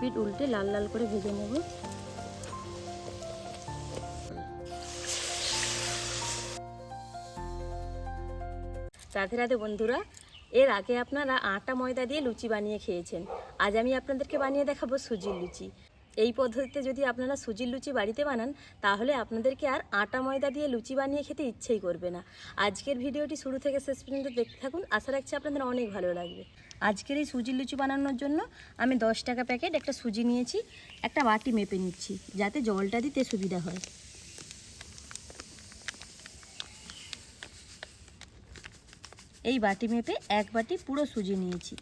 পিঠ উল্টে লাল লাল করে ভেজে নেব। রাধে রাধে বন্ধুরা, এর আগে আপনারা আটা ময়দা দিয়ে লুচি বানিয়ে খেয়েছেন। আজ আমি আপনাদেরকে বানিয়ে দেখাবো সুজির লুচি। এই পদ্ধতিতে যদি আপনারা সুজির লুচি বাড়িতে বানান, তাহলে আপনাদেরকে আর আটা ময়দা দিয়ে লুচি বানিয়ে খেতে ইচ্ছেই করবে না। আজকের ভিডিওটি শুরু থেকে শেষ পর্যন্ত দেখতে থাকুন। আশা রাখছি আপনাদের অনেক ভালো লাগবে। আজকের এই সুজির লুচি বানানোর জন্য আমি দশ টাকা প্যাকেট একটা সুজি নিয়েছি, একটা বাটি মেপে নিচ্ছি, যাতে জলটা দিতে সুবিধা হয়। এই বাটি মেপে এক বাটি পুরো সুজি নিয়েছি।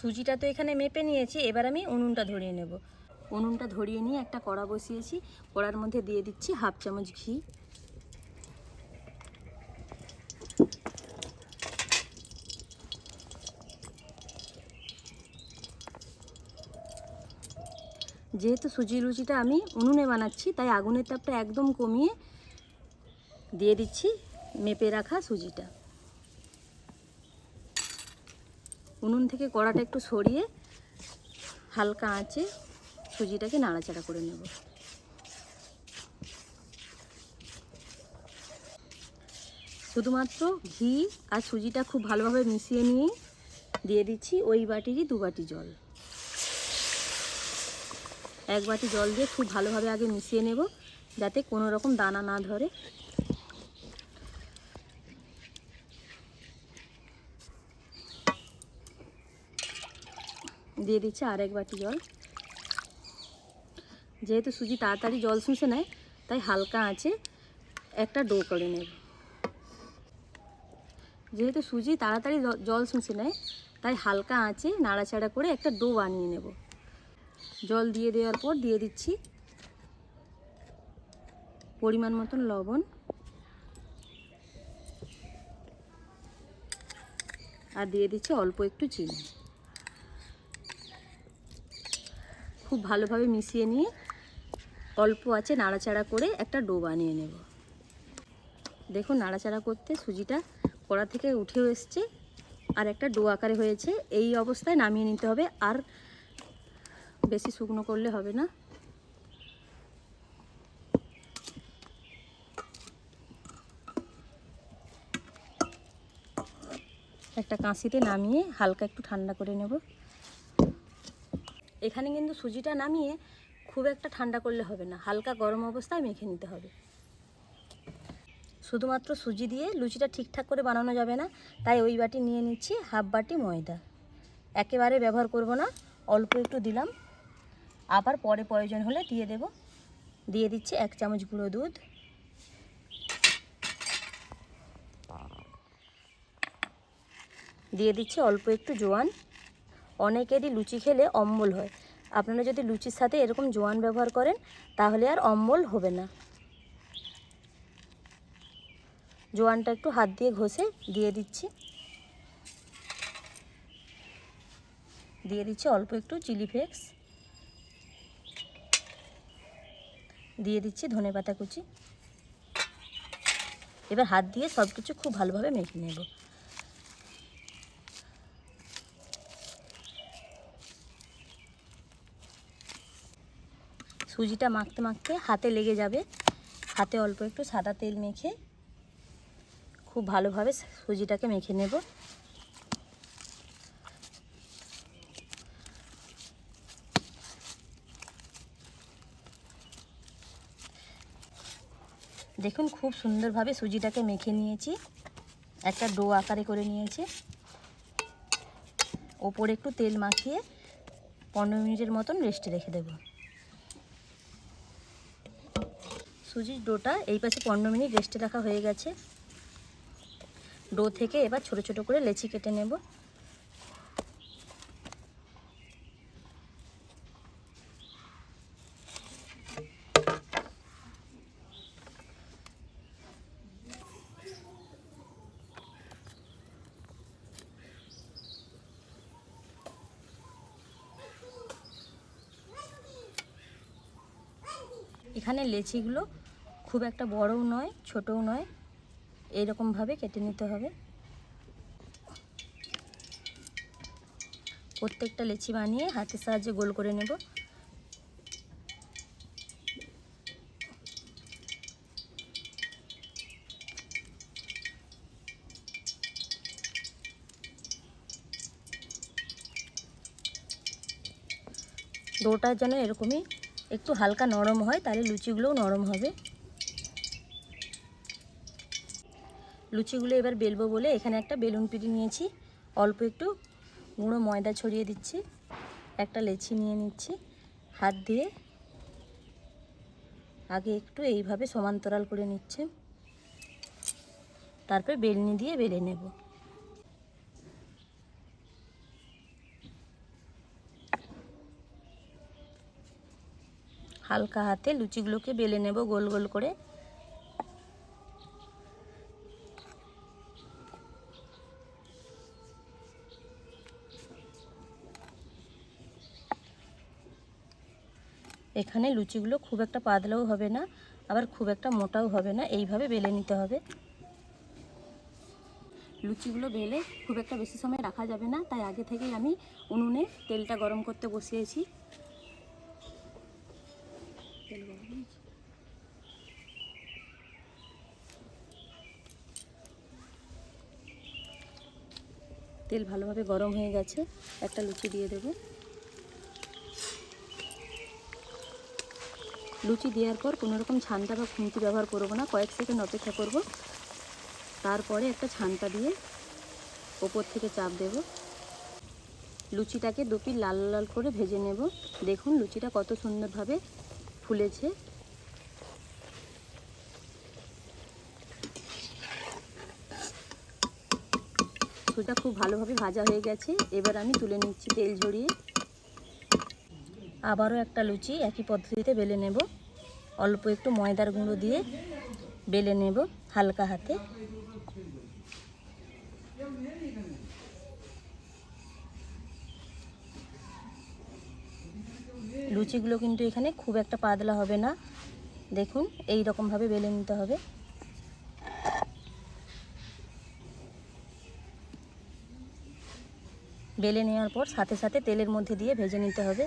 সুজিটা তো এখানে মেপে নিয়েছি, এবার আমি উনুনটা ধরিয়ে নেব। উনুনটা ধরিয়ে নিয়ে একটা কড়া বসিয়েছি, কড়ার মধ্যে দিয়ে দিচ্ছি হাফ চামচ ঘি। যেহেতু সুজি লুচিটা আমি উনুনে বানাচ্ছি, তাই আগুনের তাপটা একদম কমিয়ে দিয়ে দিচ্ছি মেপে রাখা সুজিটা। উনুন থেকে কড়াটা একটু সরিয়ে হালকা আঁচে সুজিটাকে নাড়াচাড়া করে নেব। শুধুমাত্র ঘি আর সুজিটা খুব ভালোভাবে মিশিয়ে নিয়েই দিয়ে দিচ্ছি ওই বাটিরই দু বাটি জল। এক বাটি জল দিয়ে খুব ভালোভাবে আগে মিশিয়ে নেব, যাতে কোনো রকম দানা না ধরে। দিয়ে দিচ্ছি আর এক বাটি জল। যেহেতু সুজি তাড়াতাড়ি জল শুষে নেয়, তাই হালকা আঁচে একটা ডো করে নেব। যেহেতু সুজি তাড়াতাড়ি জল শুষে নেয়, তাই হালকা আঁচে নাড়াচাড়া করে একটা ডো বানিয়ে নেব। জল দিয়ে দেওয়ার পর দিয়ে দিচ্ছি পরিমাণ মতন লবণ আর দিয়ে দিচ্ছি অল্প একটু চিনি। খুব ভালোভাবে মিশিয়ে নিয়ে অল্প আছে নাড়াচাড়া করে একটা ডো বানিয়ে নেব। দেখুন নাড়াচাড়া করতে সুজিটা কড়া থেকে উঠেও এসছে আর একটা ডো আকারে হয়েছে। এই অবস্থায় নামিয়ে নিতে হবে। আর বেশি শুকনো করলে হবে না। একটা কাঁচিতে নামিয়ে হালকা একটু ঠান্ডা করে নেব। এখানে কিন্তু সুজিটা নামিয়ে খুব একটা ঠান্ডা করলে হবে না, হালকা গরম অবস্থায় মেখে নিতে হবে। শুধুমাত্র সুজি দিয়ে লুচিটা ঠিকঠাক করে বানানো যাবে না, তাই ওই বাটি নিয়ে নিচ্ছি হাফ বাটি ময়দা। একেবারে ব্যবহার করব না, অল্প একটু দিলাম। আবার পরে প্রয়োজন হলে দিয়ে দেব। দিয়ে দিচ্ছি এক চামচ গুঁড়ো দুধ। দিয়ে দিচ্ছি অল্প একটু জোয়ান। অনেকেরই লুচি খেলে অম্বল হয়। আপনারা যদি লুচির সাথে এরকম জোয়ান ব্যবহার করেন, তাহলে আর অম্বল হবে না। জোয়ানটা একটু হাত দিয়ে ঘষে দিয়ে দিচ্ছি। দিয়ে দিচ্ছি অল্প একটু চিলি ফ্লেক্স। দিয়ে দিচ্ছি ধনে পাতা কুচি। এবার হাত দিয়ে সব কিছু খুব ভালোভাবে মেখে নেব। সুজিটা মাখতে মাখতে হাতে লেগে যাবে। হাতে অল্প একটু সাদা তেল মেখে খুব ভালোভাবে সুজিটাকে মেখে নেব। দেখুন, খুব সুন্দরভাবে সুজিটাকে মেখে নিয়েছি। একটা ডো আকারে করে নিয়েছি। ওপরে একটু তেল মাখিয়ে পনেরো মিনিটের মতন রেস্টে রেখে দেবো। সুজির ডোটা এই পাশে পনেরো মিনিট রেস্টে রাখা হয়ে গেছে। ডো থেকে এবার ছোট ছোট করে লেচি কেটে নেব। এখানে লেচিগুলো খুব একটা বড়ও নয়, ছোটও নয়। এইরকমভাবে কেটে নিতে হবে। প্রত্যেকটা লেচি বানিয়ে হাতের সাহায্যে গোল করে নেব। ডোটা যেন এরকমই একটু হালকা নরম হয়, তাহলে লুচিগুলোও নরম হবে। লুচিগুলো এবার বেলবো বলে এখানে একটা বেলুন পিড়ি নিয়েছি। অল্প একটু গুঁড়ো ময়দা ছড়িয়ে দিচ্ছি, একটা লেচি নিয়ে নিচ্ছি, হাত দিয়ে। আগে একটু এইভাবে সমান্তরাল করে নিচ্ছে। তারপর বেলনি দিয়ে বেলে নেব। হালকা হাতে লুচিগুলোকে বেলে নেব গোল গোল করে। এখানে লুচিগুলো খুব একটা পাতলাও হবে না, আবার খুব একটা মোটাও হবে না, এইভাবে বেলে নিতে হবে। লুচিগুলো বেলে খুব একটা বেশি সময় রাখা যাবে না, তাই আগে থেকেই আমি উনুনে তেলটা গরম করতে বসিয়েছি তেল গরম হয়েছে? তেল ভালোভাবে গরম হয়ে গেছে, একটা লুচি দিয়ে দেবো। লুচি দেওয়ার পর কোনো রকম ছানটা বা খুন্তি ব্যবহার করব না, কয়েক সেকেন্ড অপেক্ষা করব। তারপরে একটা ছানটা দিয়ে ওপর থেকে চাপ দেব। লুচিটাকে দুপি লাল লাল করে ভেজে নেব। দেখুন লুচিটা কত সুন্দরভাবে ফুলেছে। লুচিটা খুব ভালোভাবে ভাজা হয়ে গেছে। এবার আমি তুলে নিচ্ছি তেল ঝরিয়ে। আবারও একটা লুচি একই পদ্ধতিতে বেলে নেব। অল্প একটু ময়দার গুঁড়ো দিয়ে বেলে নেব হালকা হাতে। লুচিগুলো কিন্তু এখানে খুব একটা পাতলা হবে না। দেখুন, এই রকমভাবে বেলে নিতে হবে। বেলে নেওয়ার পর সাথে সাথে তেলের মধ্যে দিয়ে ভেজে নিতে হবে।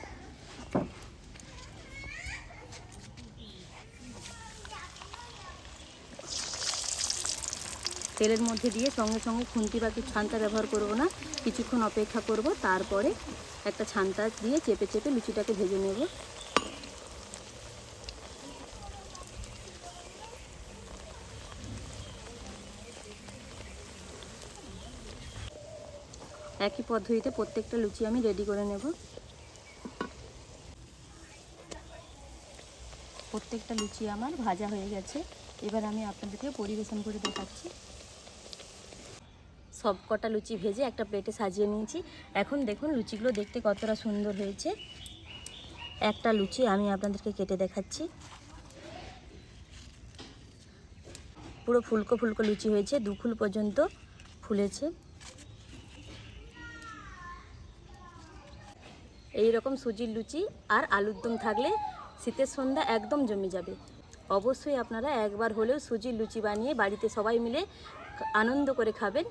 তেলের মধ্যে দিয়ে সঙ্গে সঙ্গে খুন্তি বা কিছু ছানটা ব্যবহার করব না। কিছুক্ষণ অপেক্ষা করব, তারপরে একটা ছানটা দিয়ে চেপে চেপে লুচিটাকে ভেজে নেব। একই পদ্ধতিতে প্রত্যেকটা লুচি আমি রেডি করে নেব। প্রত্যেকটা লুচি আমার ভাজা হয়ে গেছে। এবার আমি আপনাদেরকে পরিবেশন করে দেখাচ্ছি। সব কটা লুচি ভেজে একটা প্লেটে সাজিয়ে নিয়েছি। এখন দেখুন লুচিগুলো দেখতে কতটা সুন্দর হয়েছে। একটা লুচি আমি আপনাদেরকে কেটে দেখাচ্ছি। পুরো ফুলকো ফুলকো লুচি হয়েছে। দুফুল পর্যন্ত ফুলেছে। এই রকম সুজির লুচি আর আলুর দম থাকলে শীতের সন্ধ্যা একদম জমে যাবে। অবশ্যই আপনারা একবার হলেও সুজির লুচি বানিয়ে বাড়িতে সবাই মিলে আনন্দ করে খাবেন।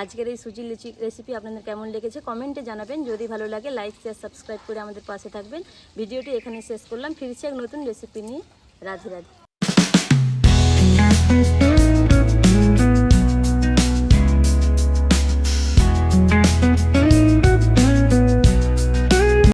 আজকের এই সুজির লুচি রেসিপি আপনাদের কেমন লেগেছে কমেন্টে জানাবেন। যদি ভালো লাগে লাইক শেয়ার সাবস্ক্রাইব করে আমাদের পাশে থাকবেন। ভিডিওটি এখানে শেষ করলাম। ফিরছি এক নতুন রেসিপি নিয়ে। রাধে রাধে।